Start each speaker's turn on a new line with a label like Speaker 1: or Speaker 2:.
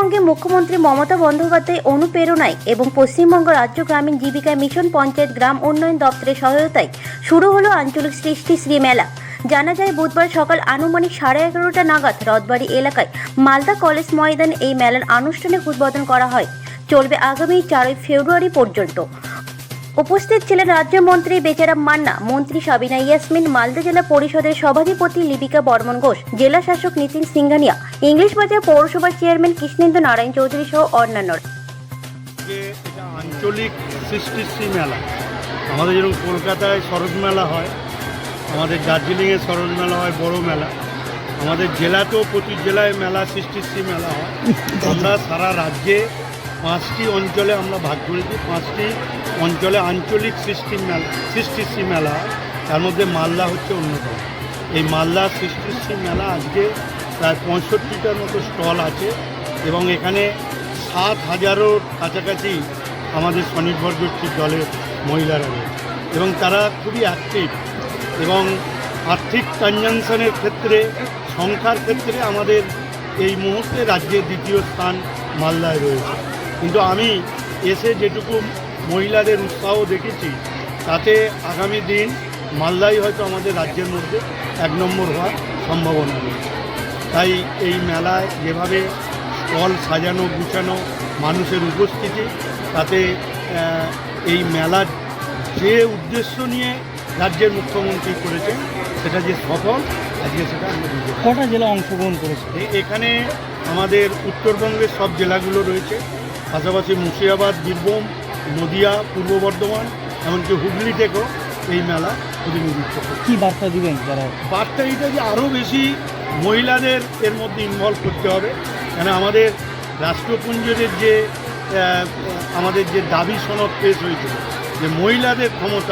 Speaker 1: পশ্চিমবঙ্গে মুখ্যমন্ত্রী মমতা বন্দ্যোপাধ্যায় অনুপ্রেরণায় এবং পশ্চিমবঙ্গ রাজ্য গ্রামীণ জীবিকা মিশন পঞ্চায়েত গ্রাম উন্নয়ন দপ্তরের সহায়তায় শুরু হলো আঞ্চলিক সৃষ্টি শ্রী মেলা জানা যায়, বুধবার সকাল আনুমানিক সাড়ে এগারোটা নাগাদ রথবাড়ি এলাকায় মালদা কলেজ ময়দানে এই মেলার আনুষ্ঠানিক উদ্বোধন করা হয়। চলবে আগামী চারই ফেব্রুয়ারি পর্যন্ত। উপস্থিত ছিলেন রাজ্যমন্ত্রী বেচারাম মান্না, মন্ত্রী সাবিনা ইয়াসমিন, মালদা জেলা পরিষদের সভাধিপতি লিপিকা বর্মন ঘোষ, জেলা শাসক নীতিন সিংঘানিয়া ইংলিশ বাজার পৌরসভার চেয়ারম্যান কৃষ্ণেন্দু নারায়ণ চৌধুরী সহ অন্যান্যরা।
Speaker 2: যে এটা আঞ্চলিক সৃষ্টিশ্রী মেলা, আমাদের যেরকম কলকাতায় শরৎ মেলা হয়, আমাদের দার্জিলিংয়ে শরৎ মেলা হয়, বড় মেলা, আমাদের জেলাতেও প্রতি জেলায় মেলা সৃষ্টিশ্রী মেলা হয়। আমরা সারা রাজ্যে পাঁচটি অঞ্চলে আমরা ভাগ করেছি, পাঁচটি অঞ্চলে আঞ্চলিক সৃষ্টি মেলা সৃষ্টিশ্রী মেলা। তার মধ্যে মালদা হচ্ছে অন্যতম। এই মালদা সৃষ্টিশ্রী মেলা আজকে প্রায় পঁয়ষট্টিটার মতো স্টল আছে এবং এখানে সাত হাজারও কাছাকাছি আমাদের স্বনির্ভর গোষ্ঠীর দলের মহিলারা রয়েছে এবং তারা খুবই অ্যাক্টিভ এবং আর্থিক ট্রানজাকশনের ক্ষেত্রে, সংখ্যার ক্ষেত্রে আমাদের এই মুহূর্তে রাজ্যের দ্বিতীয় স্থান মালদায় রয়েছে। কিন্তু আমি এসে যেটুকু মহিলাদের উৎসাহ দেখেছি তাতে আগামী দিন মালদাই হয়তো আমাদের রাজ্যের মধ্যে এক নম্বর হওয়ার সম্ভাবনা রয়েছে তাই এই মেলায় যেভাবে স্টল সাজানো গুছানো মানুষের উপস্থিতি তাতে এই মেলার যে উদ্দেশ্য নিয়ে রাজ্যের মুখ্যমন্ত্রী করেছেন সেটা যে সফল আজকে সেটা আমরা
Speaker 3: কটা জেলা অংশগ্রহণ করেছে
Speaker 2: এখানে আমাদের উত্তরবঙ্গের সব জেলাগুলো রয়েছে। পাশাপাশি মুর্শিদাবাদ বীরভূম নদিয়া পূর্ব বর্ধমান এমনকি হুগলি থেকেও এই মেলা প্রতিনিধিত্ব করে
Speaker 3: কি বার্তা দিবেন যারা?
Speaker 2: বার্তা এটা যে আরও বেশি মহিলাদের এর মধ্যে ইনভলভ করতে হবে। কেন আমাদের রাষ্ট্রপুঞ্জের যে আমাদের যে দাবি সনদ পেশ হয়েছিল যে মহিলাদের ক্ষমতা